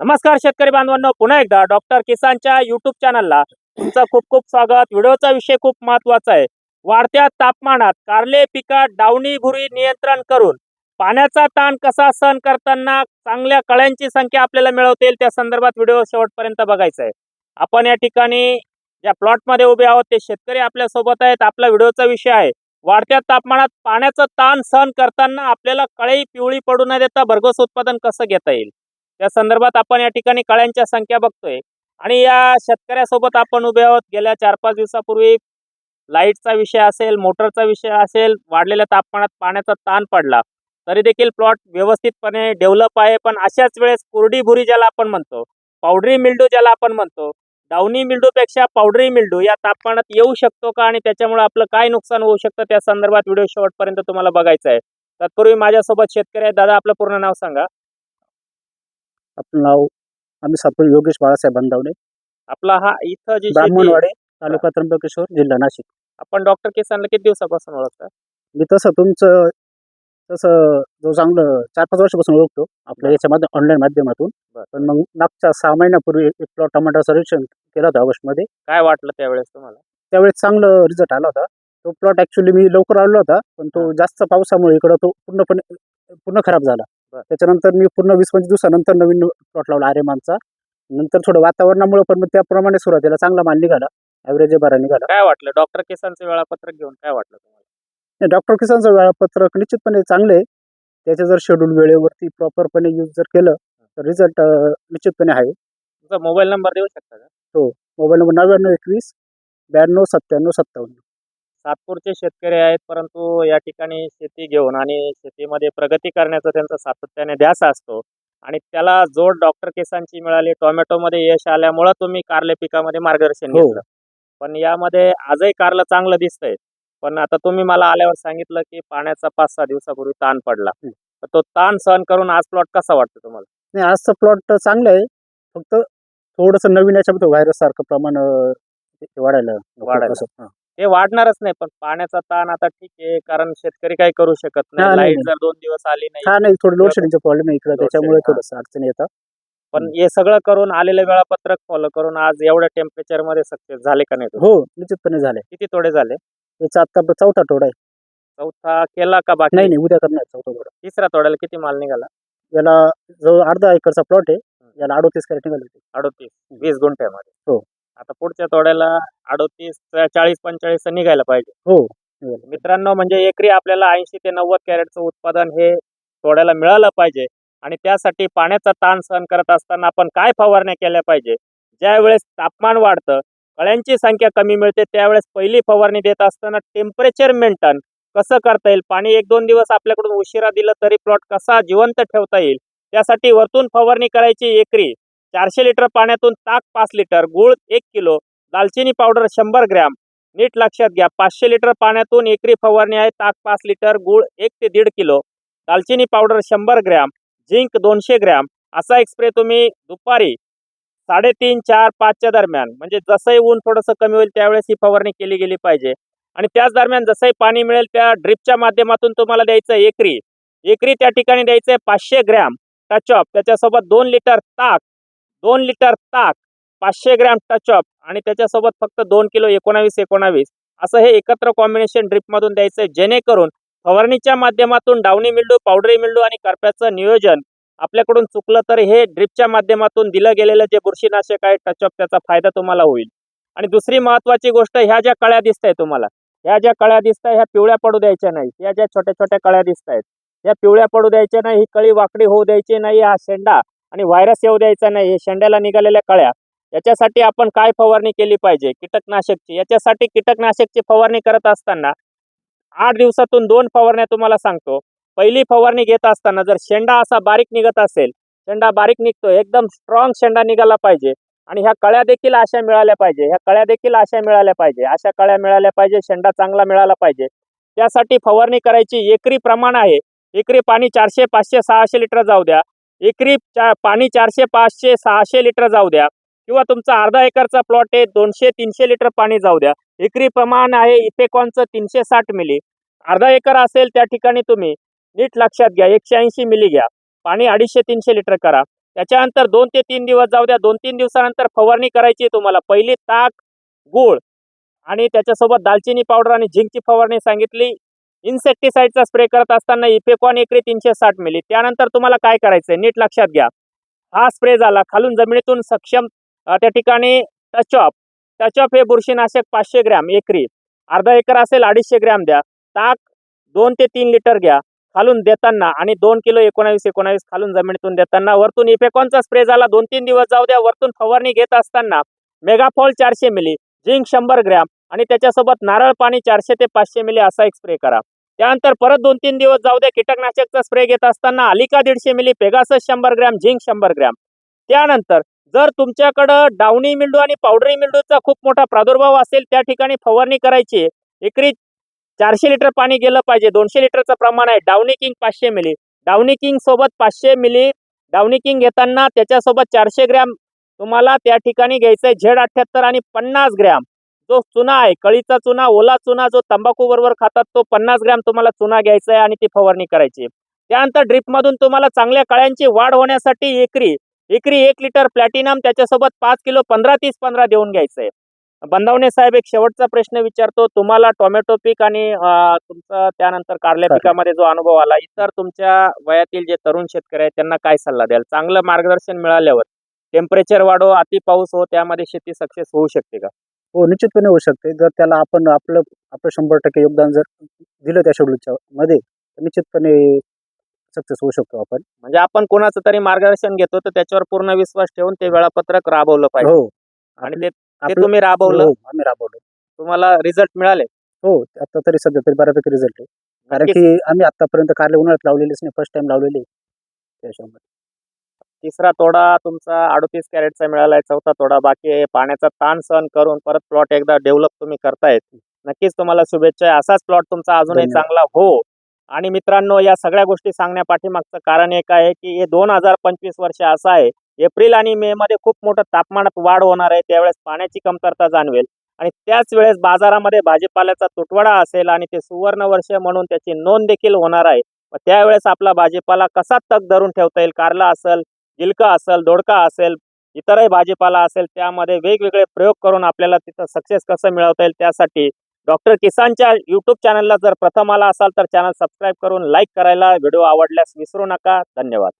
नमस्कार शेतकरी बांधवांनो पुन्हा एकदा डॉक्टर किसानच्या युट्यूब चॅनलला तुमचं खूप खूप स्वागत. व्हिडिओचा विषय खूप महत्त्वाचा आहे. वाढत्या तापमानात कारले पिकात डावणी भुरी नियंत्रण करून पाण्याचा ताण कसा सहन करताना चांगल्या कळ्यांची संख्या आपल्याला मिळवता येईल त्या संदर्भात व्हिडिओ शेवटपर्यंत बघायचा आहे. आपण या ठिकाणी ज्या प्लॉटमध्ये उभे आहोत ते शेतकरी आपल्यासोबत आहेत. आपला व्हिडिओचा विषय आहे वाढत्या तापमानात पाण्याचं ताण सहन करताना आपल्याला कळी पिवळी पडू न देता भरघोस उत्पादन कसं घेता येईल? त्या संदर्भात आपण या ठिकाणी कळ्यांच्या संख्या बघतोय. आणि या शेतकऱ्यासोबत आपण उभे आहोत. गेल्या चार पाच दिवसापूर्वी लाईटचा विषय असेल मोटरचा विषय असेल वाढलेल्या तापमानात पाण्याचा ताण पडला. तरी देखील प्लॉट व्यवस्थितपणे डेव्हलप आहे. पण अशाच वेळेस कोरडी भुरी ज्याला आपण म्हणतो पावडरी मिल्डू ज्याला आपण म्हणतो डाऊनी मिल्डूपेक्षा पावडरी मिल्डू या तापमानात येऊ शकतो का? आणि त्याच्यामुळे आपलं काय नुकसान होऊ शकतं? त्या संदर्भात व्हिडिओ शेवटपर्यंत तुम्हाला बघायचा आहे. तत्पूर्वी माझ्यासोबत शेतकरी आहे दादा आपलं पूर्ण नाव सांगा. आपलं नाव आम्ही सातपूर योगेश बाळासाहेब बंदावणे आपला हा इथं जी शेती आहे, ब्राह्मणवाडे तालुका त्र्यंबकेश्वर जिल्हा नाशिक. आपण डॉक्टर किसानला किती दिवसापासून ओळखता? मी तसं तुमचं तसं जो चांगलं चार पाच वर्षापासून ओळखतो आपल्या याच्यामध्ये ऑनलाईन माध्यमातून. बरं. पण मग मागच्या सहा महिन्यापूर्वी एक प्लॉट टमाटा सर्वेक्षण केलं होतं ऑगस्टमध्ये. काय वाटलं त्यावेळेस तुम्हाला? त्यावेळेस चांगलं रिझल्ट आला होता. तो प्लॉट ऍक्च्युली मी लवकर आलो होता पण तो जास्त पावसामुळे इकडं तो पूर्णपणे पूर्ण खराब झाला. त्याच्यानंतर मी पूर्ण वीस पंचवीस दिवसानंतर नवीन प्लॉट लावला आर्यमानचा. नंतर थोडं वातावरणामुळे पण मग त्याप्रमाणे सुरुवातीला चांगला माल निघाला ॲव्हरेज बरा निघाला. काय वाटलं? डॉक्टर किसानचं वेळापत्रक घेऊन काय वाटलं तुम्हाला? डॉक्टर किसानचं वेळापत्रक निश्चितपणे चांगले आहे. त्याचे जर शेड्यूल वेळेवरती प्रॉपरपणे यूज जर केलं तर रिझल्ट निश्चितपणे आहे. तुमचा मोबाईल नंबर देऊ शकता का? मोबाईल नंबर नव्याण्णव एकवीस ब्याण्णव सत्त्याण्णव सत्तावन्न. सातपूरचे शेतकरी आहेत परंतु या ठिकाणी शेती घेऊन आणि शेतीमध्ये प्रगती करण्याचा त्यांचा सातत्याने ध्यास असतो. आणि त्याला जोड डॉक्टर केसांची मिळाली टोमॅटोमध्ये यश आल्यामुळं तुम्ही कारले पिकामध्ये मार्गदर्शन हो. घेतलं. पण यामध्ये आजही कारलं चांगलं दिसतंय. पण आता तुम्ही मला आल्यावर सांगितलं की पाण्याचा पाच सहा दिवसापूर्वी ताण पडला. तर तो ताण सहन करून आज प्लॉट कसा वाटतो तुम्हाला? नाही आजचं प्लॉट चांगलं आहे. फक्त थोडंसं नवीन याच्यामध्ये व्हायरस सारखं प्रमाण वाढायला वाढायला. ते वाढणारच नाही पण पाण्याचा ताण आता ठीक आहे कारण शेतकरी काही करू शकत नाही. नाही, लाइट नाही. जर दोन दिवस आली नाही. हा नाही थोडं लोड शेडिंगचा प्रॉब्लेम आहे इकडे त्याच्यामुळे हा. थोडंसं अडचणी येतात पण हे सगळं करून आलेलं वेळापत्रक फॉलो करून आज एवढ्या टेम्परेचरमध्ये सक्सेस झाले का नाही तुम्ही? हो निश्चितपणे झाले. किती तोडे झाले? याचा आता चौथा तोडा आहे. चौथा केला का बाकी? नाही नाही उद्या करणार चौथा तोडा. तिसरा तोड्याला किती माल निघाला? याला जवळ अर्धा एकरचा प्लॉट आहे. याला अडोतीस कॅरेट निघाले होते. अडोतीस वीस गुंठ्यामध्ये. हो. आता पुढच्या तोड्याला अडोतीस चाळीस पंचेचाळीस निघायला पाहिजे. हो. मित्रांनो म्हणजे एकरी आपल्याला ऐंशी ते नव्वद कॅरेटचं उत्पादन हे तोड्याला मिळालं पाहिजे. आणि त्यासाठी पाण्याचा ताण सहन करत असताना आपण काय फवारण्या केल्या पाहिजे? ज्या वेळेस तापमान वाढतं कळ्यांची संख्या कमी मिळते त्यावेळेस पहिली फवारणी देत असताना टेम्परेचर मेंटेन कसं करता येईल? पाणी एक दोन दिवस आपल्याकडून उशिरा दिलं तरी प्लॉट कसा जिवंत ठेवता येईल? त्यासाठी वरतून फवारणी करायची एकरी. चारशे लिटर पाण्यातून ताक पाच लिटर गुळ एक किलो दालचिनी पावडर शंभर ग्रॅम. नीट लक्षात घ्या पाचशे लिटर पाण्यातून एकरी फवारणी आहे ताक पाच लिटर गुळ एक ते दीड किलो. दालचिनी पावडर शंभर ग्रॅम झिंक दोनशे ग्रॅम. असा एक स्प्रे तुम्ही दुपारी साडेतीन चार पाचच्या दरम्यान म्हणजे जसंही ऊन थोडंसं कमी होईल त्यावेळेस ही फवारणी केली गेली पाहिजे. आणि त्याच दरम्यान जसंही पाणी मिळेल त्या ड्रिपच्या माध्यमातून तुम्हाला द्यायचं एकरी. एकरी त्या ठिकाणी द्यायचं आहे पाचशे ग्रॅम. टचअप त्याच्यासोबत दोन लिटर ताक दोन लिटर ताक पाचशे ग्रॅम टचअप आणि त्याच्यासोबत फक्त दोन किलो एकोणावीस एकोणावीस असं हे एकत्र कॉम्बिनेशन ड्रिपमधून द्यायचं आहे जेणेकरून फवारणीच्या माध्यमातून डावणी मिल्डू पावडरी मिल्डू आणि करप्याचं नियोजन आपल्याकडून चुकलं तर हे ड्रिपच्या माध्यमातून दिलं गेलेलं जे बुरशीनाशक आहे टचअप त्याचा फायदा तुम्हाला होईल. आणि दुसरी महत्वाची गोष्ट ह्या ज्या कळ्या दिसत आहे तुम्हाला ह्या ज्या कळ्या दिसत ह्या पिवळ्या पडू द्यायच्या नाही. ह्या ज्या छोट्या छोट्या कळ्या दिसत आहेत ह्या पिवळ्या पडू द्यायच्या नाही ही कळी वाकडी होऊ द्यायची नाही हा शेंडा आणि व्हायरस येऊ द्यायचा नाही हे शेंड्याला निघालेल्या कळ्या. याच्यासाठी आपण काय फवारणी केली पाहिजे? कीटकनाशकची. याच्यासाठी कीटकनाशकची फवारणी करत असताना आठ दिवसातून दोन फवारण्या तुम्हाला सांगतो. पहिली फवारणी घेत असताना जर शेंडा असा बारीक निघत असेल शेंडा बारीक निघतो एकदम स्ट्रॉंग शेंडा निघाला पाहिजे. आणि ह्या कळ्या देखील अशा मिळाल्या पाहिजे. ह्या कळ्या देखील अशा मिळाल्या पाहिजे. अशा कळ्या मिळाल्या पाहिजे शेंडा चांगला मिळाला पाहिजे. त्यासाठी फवारणी करायची एकरी प्रमाण आहे. एकरी पाणी चारशे पाचशे सहाशे लिटर जाऊ द्या. एकरी चा पाणी चारशे पाचशे सहाशे लिटर जाऊ द्या. किंवा तुमचा अर्धा एकरचा प्लॉट आहे दोनशे तीनशे लिटर पाणी जाऊ द्या. एकरी प्रमाण आहे इफेकॉनचं तीनशे साठ मिली अर्धा एकर असेल त्या ठिकाणी तुम्ही नीट लक्षात घ्या एकशे ऐंशी मिली घ्या. पाणी अडीचशे तीनशे लिटर करा. त्याच्यानंतर दोन ते तीन दिवस जाऊ द्या. दोन तीन दिवसानंतर फवारणी करायची तुम्हाला. पहिली ताक गूळ आणि त्याच्यासोबत दालचिनी पावडर आणि झिंकची फवारणी सांगितली. इन्सेक्टिसाइडचा स्प्रे करत असताना इफेकॉन एकरी तीनशे साठ मिली. त्यानंतर तुम्हाला काय करायचंय? नीट लक्षात घ्या. हा स्प्रे झाला. खालून जमिनीतून सक्षम त्या ठिकाणी टचऑफ टचऑफ हे बुरशीनाशक पाचशे ग्रॅम एकरी. अर्धा एकर असेल अडीचशे ग्रॅम द्या. ताक दोन ते तीन लिटर घ्या. खालून देताना आणि दोन किलो एकोणावीस एकोणावीस खालून जमिनीतून देताना वरतून इफेकॉनचा स्प्रे झाला. दोन तीन दिवस जाऊ द्या. वरतून फवारणी घेत असताना मेगाफॉल चारशे मिली. झिंक शंभर ग्रॅम आणि त्याच्यासोबत नारळ पाणी चारशे ते पाचशे मिली असा एक स्प्रे करा. त्यानंतर परत दोन तीन दिवस जाऊ द्या कीटकनाशकचा स्प्रे घेत असताना अलिका दीडशे मिली पेगासस शंभर ग्रॅम झिंक शंभर ग्रॅम त्यानंतर जर तुमच्याकडं डाउनी मिल्डू आणि पावडरी मिल्डूचा खूप मोठा प्रादुर्भाव असेल त्या ठिकाणी फवारणी करायची. एकरी चारशे लिटर पाणी गेलं पाहिजे दोनशे लिटरचं प्रमाण आहे. डाउनी किंग पाचशे मिली डाउनी किंग सोबत पाचशे मिली डाउनी किंग घेताना त्याच्यासोबत चारशे ग्रॅम तुम्हाला त्या ठिकाणी घ्यायचं आहे झेड अठ्ठ्याहत्तर आणि पन्नास ग्रॅम जो चुना आहे कळीचा चुना ओला चुना जो तंबाखू बरोबर खातात तो पन्नास ग्रॅम तुम्हाला चुना घ्यायचा आहे आणि ती फवारणी करायची. त्यानंतर ड्रिपमधून तुम्हाला चांगल्या कळ्यांची वाढ होण्यासाठी एकरी एकरी एक लिटर प्लॅटिनम त्याच्यासोबत पाच किलो पंधरा तीस पंधरा देऊन घ्यायचं आहे बंदावणे साहेब एक शेवटचा प्रश्न विचारतो तुम्हाला टोमॅटो पीक आणि तुमचा त्यानंतर कारल्या कारले. पिकामध्ये जो अनुभव आला इतर तुमच्या वयातील जे तरुण शेतकरी आहेत त्यांना काय सल्ला द्याल चांगलं मार्गदर्शन मिळाल्यावर टेम्परेचर वाढो अति पाऊस हो त्यामध्ये शेती सक्सेस होऊ शकते का हो निश्चितपणे होऊ शकते. जर त्याला आपण आपलं आपलं शंभर टक्के योगदान जर दिलं त्या शेड्यूलच्या मध्ये तर निश्चितपणे सक्सेस होऊ शकतो आपण. म्हणजे आपण कोणाचं तरी मार्गदर्शन घेतो तर त्याच्यावर पूर्ण विश्वास ठेवून ते वेळापत्रक राबवलं पाहिजे. हो. आणि ते ते आपलं- तुम्ही राबवलं. हो आम्ही राबवलो. तुम्हाला रिझल्ट मिळाले. हो आता तरी सध्या तरी बऱ्यापैकी रिझल्ट आहे. कारण नक्कीच. की आम्ही आतापर्यंत कारले उन्हाळ्यात लावलेलीच नाही फर्स्ट टाइम लावलेली त्याच्यामुळे. तिसरा तोडा तुमचा अडतीस कॅरेटचा मिळालाय चौथा तोडा बाकी आहे. पाण्याचा ताण सहन करून परत प्लॉट एकदा डेव्हलप तुम्ही करतायत. नक्कीच तुम्हाला शुभेच्छा आहे. असाच प्लॉट तुमचा अजूनही. चांगला हो. आणि मित्रांनो या सगळ्या गोष्टी सांगण्यापाठीमागचं कारण एक आहे की हे दोन हजार पंचवीस वर्ष असं आहे. एप्रिल आणि मे मध्ये खूप मोठं तापमानात वाढ होणार आहे. त्यावेळेस पाण्याची कमतरता जाणवेल. आणि त्याच वेळेस बाजारामध्ये भाजीपाल्याचा तुटवडा असेल आणि ते सुवर्ण वर्ष म्हणून त्याची नोंद देखील होणार आहे. त्यावेळेस आपला भाजीपाला कसा तग धरून ठेवता येईल कारला असेल गिलका असेल दोडका असेल इतरही भाजीपाला असेल त्यामध्ये वेगवेगळे प्रयोग करून आपल्याला तिथं सक्सेस कसं मिळवता येईल त्यासाठी डॉक्टर किसानच्या यूट्यूब चॅनलला जर प्रथम आला असाल तर चॅनल सबस्क्राईब करून लाईक करायला. व्हिडिओ आवडल्यास विसरू नका. धन्यवाद.